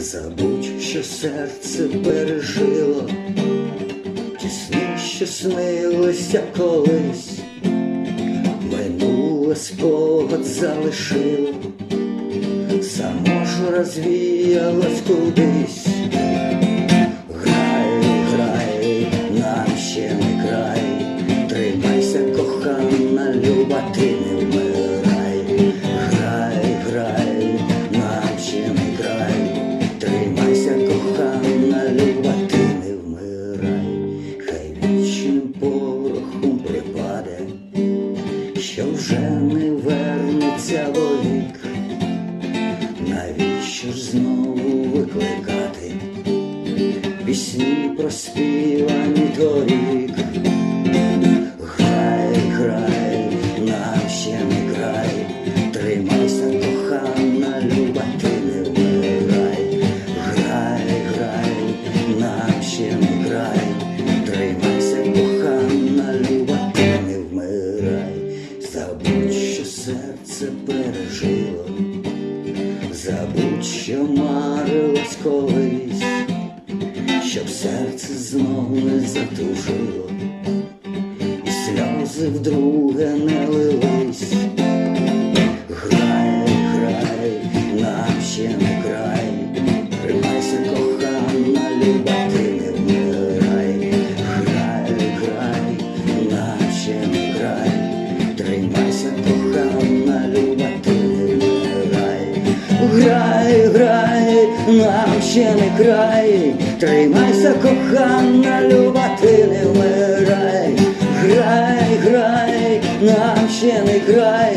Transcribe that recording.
Забудь, що серце пережило, тісни, що снилося колись, минуле спогад залишило, само ж розвіялось кудись. Що вже не вернеться вовік. Навіщо ж знову викликати? пісні проспівані торік. Грай, грай, нам ще не край, тримайся, кохана, серце пережило, забудь, що марилось колись щоб серце знов не затужило, і сльози вдруге не лились. Грай, грай, нам ще не край, тримайся, кохана, люба, ти не Грай, грай, нам ще не край, тримайся, кохана, люба, ти не вмирай. Грай, грай, нам ще не край,